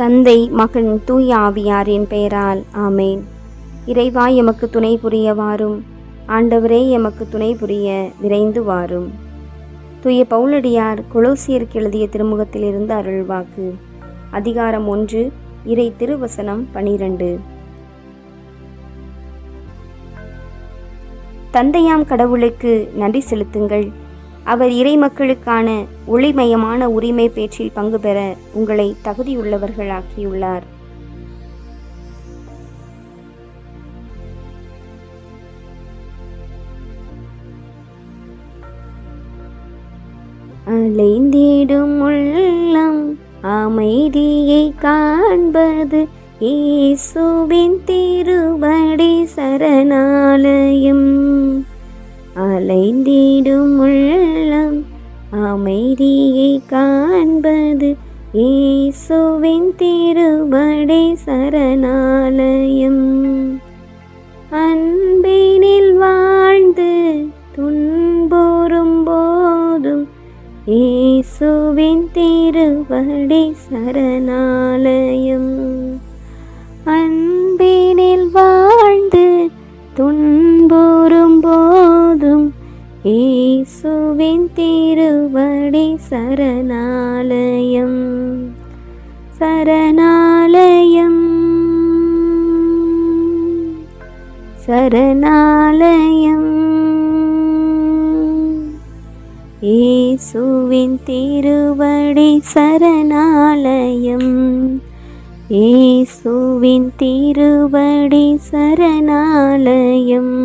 தந்தை மகன் தூய ஆவியாரின் பெயரால் ஆமேன். இறைவா எமக்கு துணை புரிய வாரும் ஆண்டவரே எமக்கு துணை புரிய விரைந்து வாரும் தூய பவுலடியார் கொலோசியருக்கு எழுதிய திருமுகத்திலிருந்து அருள்வாக்கு. அதிகாரம் ஒன்று இறை திருவசனம் பனிரெண்டு. தந்தையாம் கடவுளுக்கு நன்றி செலுத்துங்கள். அவர் இறை மக்களுக்கான ஒளிமயமான உரிமை பேச்சில் பங்கு பெற உங்களை தகுதியுள்ளவர்களாக்கியுள்ளார். அலைந்திடும் உள்ளம் அமைதியை காண்பது இயேசுவின் திருவடி சரணாலயம். அலைந்திடும் உள்ளம். அமைதியை காண்பது இயேசுவின் திருபடை சரணாலயம். அன்பினில் வாழ்ந்து துன்புறும் போதும் இயேசுவின் திருவடி சரணாலயம். அன்பினில் வாழ்ந்து துன்புறும் இயேசுவின் திருவடி சரணாலயம் சரணாலயம். சரணாலயம். இயேசுவின் திருவடி சரணாலயம் இயேசுவின் திருவடி சரணாலயம்.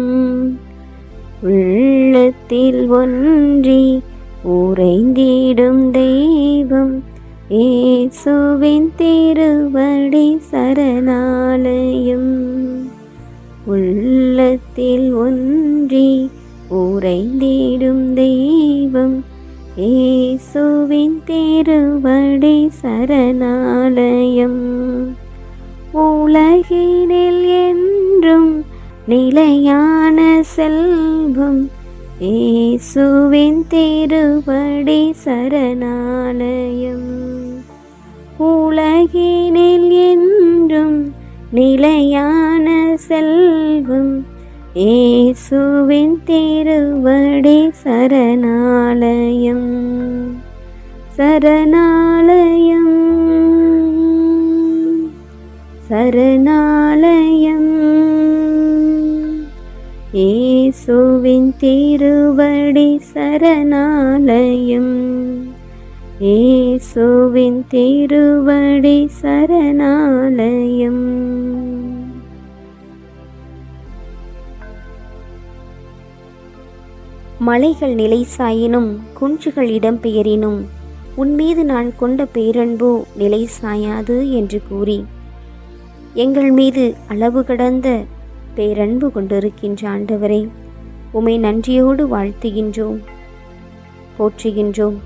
உள்ளத்தில் ஒன்றி உறைந்திடும் தெய்வம் ஏசுவின் திருவடி சரணாலயம். உள்ளத்தில் ஒன்றி உறைந்திடும் தெய்வம் ஏசுவின் திருவடி சரணாலயம். உலகினில் என்றும் நிலையான செல்வம் ஏசுவின் திருவடி சரணாலயம். உலகினில் என்றும் நிலையான செல்வம் ஏசுவின் திருவடி சரணாலயம். சரணாலயம் இயேசுவின் திருவடி சரணாலயம். இயேசுவின் திருவடி சரணாலயம். மலைகள் நிலை சாயினும் குன்றுகள் இடம்பெயரினும் உன்மீது நான் கொண்ட பேரன்பு நிலை சாயாது என்று கூறி எங்கள் மீது அளவு கடந்த பேரன்பு கொண்டிருக்கின்ற ஆண்டவரே உமை நன்றியோடு வாழ்த்துகின்றோம் போற்றுகின்றோம்.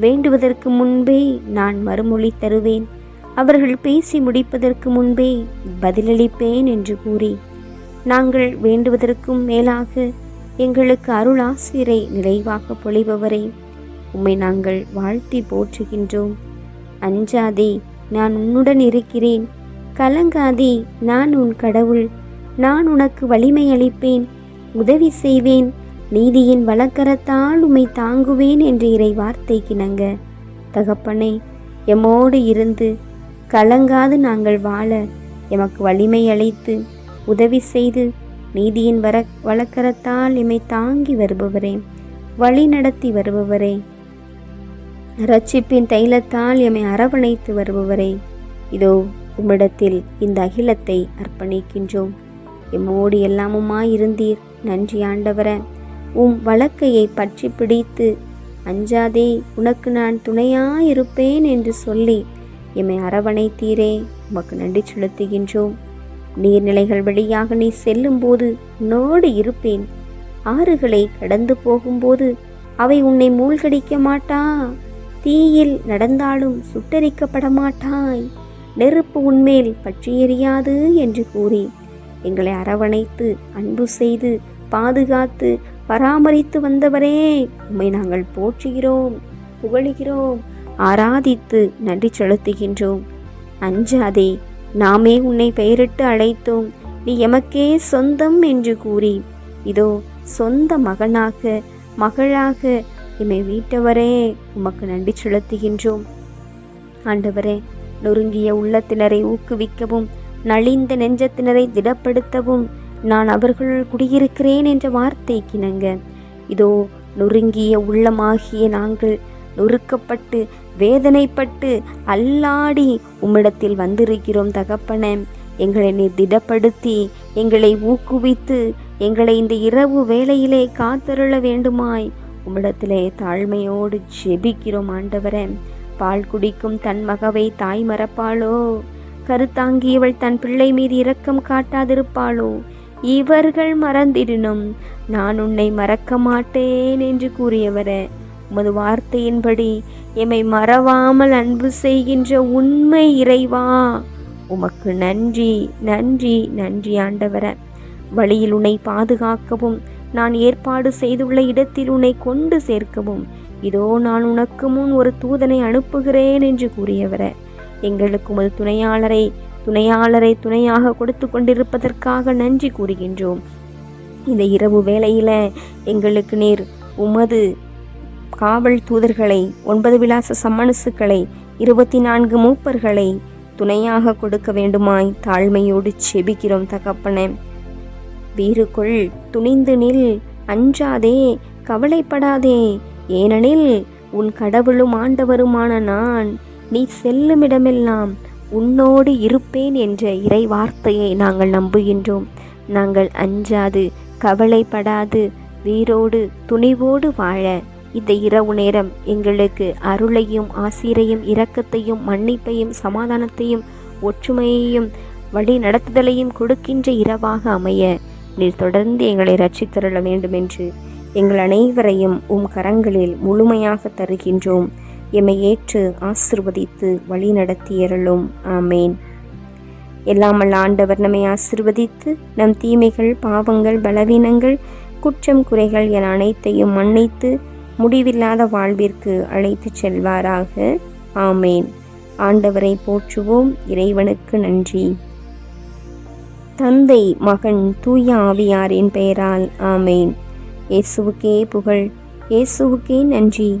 வேண்டுவதற்கு முன்பே நான் மறுமொழி தருவேன். அவர்கள் பேசி முடிப்பதற்கு முன்பே பதிலளிப்பேன் என்று கூறி நாங்கள் வேண்டுவதற்கும் மேலாக எங்களுக்கு அருளாசிரை நிறைவாக பொழிபவரே உம்மை நாங்கள் வாழ்த்தி போற்றுகின்றோம். அஞ்சாதே நான் உன்னுடன் இருக்கிறேன். கலங்காதே நான் உன் கடவுள். நான் உனக்கு வலிமை அளிப்பேன். உதவி செய்வேன். நீதியின் வழக்கரத்தால் உம்மை தாங்குவேன் என்று இறை வார்த்தை கிணங்க தகப்பனே எம்மோடு இருந்து கலங்காது நாங்கள் வாழ. எமக்கு வலிமை அளித்து உதவி செய்து நீதியின் வர வழக்கரத்தால் எம்மை தாங்கி வருபவரே வழி நடத்தி வருபவரே. ரட்சிப்பின் தைலத்தால் எம்மை அரவணைத்து வருபவரே. இதோ உம்மிடத்தில் இந்த அகிலத்தை அர்ப்பணிக்கின்றோம். எம்மோடு எல்லாமுமாயிருந்தீர் நன்றி ஆண்டவர. உம் வழக்கையை பற்றி பிடித்து அஞ்சாதே உனக்கு நான் துணையாயிருப்பேன் என்று சொல்லி எம்மை அரவணைத்தீரே உமக்கு நன்றி செலுத்துகின்றோம். நீர்நிலைகள் வழியாக நீ செல்லும்போது உன்னோடு இருப்பேன். ஆறுகளை கடந்து போகும்போது அவை உன்னை மூழ்கடிக்க மாட்டா. தீயில் நடந்தாலும் சுட்டரிக்கப்பட மாட்டாய். நெருப்பு உன்மேல் பற்றி எரியாது என்று கூறி எங்களை அரவணைத்து அன்பு செய்து பாதுகாத்து பராமரித்து வந்தவரே உம்மை நாங்கள் போற்றுகிறோம் புகழுகிறோம் ஆராதித்து நன்றி செலுத்துகின்றோம். அஞ்சாதே நாமே உன்னை பெயரிட்டு அழைத்தோம் நீ எமக்கே சொந்தம் என்று கூறி இதோ சொந்த மகனாக மகளாக எம்மை வீட்டவரே உமக்கு நன்றி செலுத்துகின்றோம். ஆண்டவரே நொறுங்கிய உள்ளத்தினரை ஊக்குவிக்கவும் நலிந்த நெஞ்சத்தினரை திடப்படுத்தவும் நான் அவர்களுள் குடியிருக்கிறேன் என்ற வார்த்தைக்கிணங்க இதோ நொறுங்கிய உள்ளமாகிய நாங்கள் நொறுக்கப்பட்டு வேதனைப்பட்டு அல்லாடி உம்மிடத்தில் வந்திருக்கிறோம் தகப்பன. எங்களை நீர் திடப்படுத்தி எங்களை ஊக்குவித்து எங்களை இந்த இரவு வேளையிலே காத்தருள வேண்டுமாய். உம்மிடத்திலே தாழ்மையோடு ஜெபிக்கிறோம் ஆண்டவரே. பால் குடிக்கும் தன் மகவை தாய் மறப்பாளோ? கருத்தாங்கியவள் தன் பிள்ளை மீது இரக்கம் காட்டாதிருப்பாளோ? இவர்கள் மறந்திடணும். நான் உன்னை மறக்க மாட்டேன் என்று கூறியவர உமது வார்த்தையின்படி எம்மை மறவாமல் அன்பு செய்கின்ற உண்மை இறைவா? உமக்கு நன்றி நன்றி நன்றி ஆண்டவர. வழியில் உன்னை பாதுகாக்கவும் நான் ஏற்பாடு செய்துள்ள இடத்தில் உன்னை கொண்டு சேர்க்கவும் இதோ நான் உனக்கு முன் ஒரு தூதனை அனுப்புகிறேன் என்று கூறியவரை. எங்களுக்கு உமது துணையாளரை துணையாளரை துணையாக கொடுத்து கொண்டிருப்பதற்காக நன்றி கூறுகின்றோம். இந்த இரவு வேளையில் எங்களுக்கு நீர் உமது காவல் தூதர்களை ஒன்பது விலாச சம்மனசுக்களை இருபத்தி நான்கு மூப்பர்களை துணையாக கொடுக்க வேண்டுமாய் தாழ்மையோடு செபிக்கிறோம் தகப்பன. வீருக்குள் துணிந்து நில் அஞ்சாதே கவலைப்படாதே. ஏனெனில் உன் கடவுளும் ஆண்டவருமான நான் நீ செல்லுமிடமெல்லாம் உன்னோடு இருப்பேன் என்ற இறை வார்த்தையை நாங்கள் நம்புகின்றோம். நாங்கள் அஞ்சாது கவலைப்படாது வீரோடு துணிவோடு வாழ இந்த இரவு நேரம் எங்களுக்கு அருளையும் ஆசிரையும் இரக்கத்தையும் மன்னிப்பையும் சமாதானத்தையும் ஒற்றுமையையும் வழி நடத்துதலையும் கொடுக்கின்ற இரவாக அமைய நீர் தொடர்ந்து எங்களை ரட்சித்தருள வேண்டும் என்று எங்கள் அனைவரையும் உம் கரங்களில் முழுமையாக தருகின்றோம். எம்மை ஏற்று ஆசிர்வதித்து வழி நடத்தியருளும் ஆமேன். எல்லாமல் ஆண்டவர் நம்மை ஆசிர்வதித்து நம் தீமைகள் பாவங்கள் பலவீனங்கள் குற்றம் குறைகள் என அனைத்தையும் மன்னித்து முடிவில்லாத வாழ்விற்கு அழைத்துச் செல்வாராக. ஆமேன். ஆண்டவரை போற்றுவோம். இறைவனுக்கு நன்றி. தந்தை மகன் தூய ஆவியாரின் பெயரால் ஆமேன். இயேசுவுக்கே புகழ். இயேசுவுக்கே நன்றி.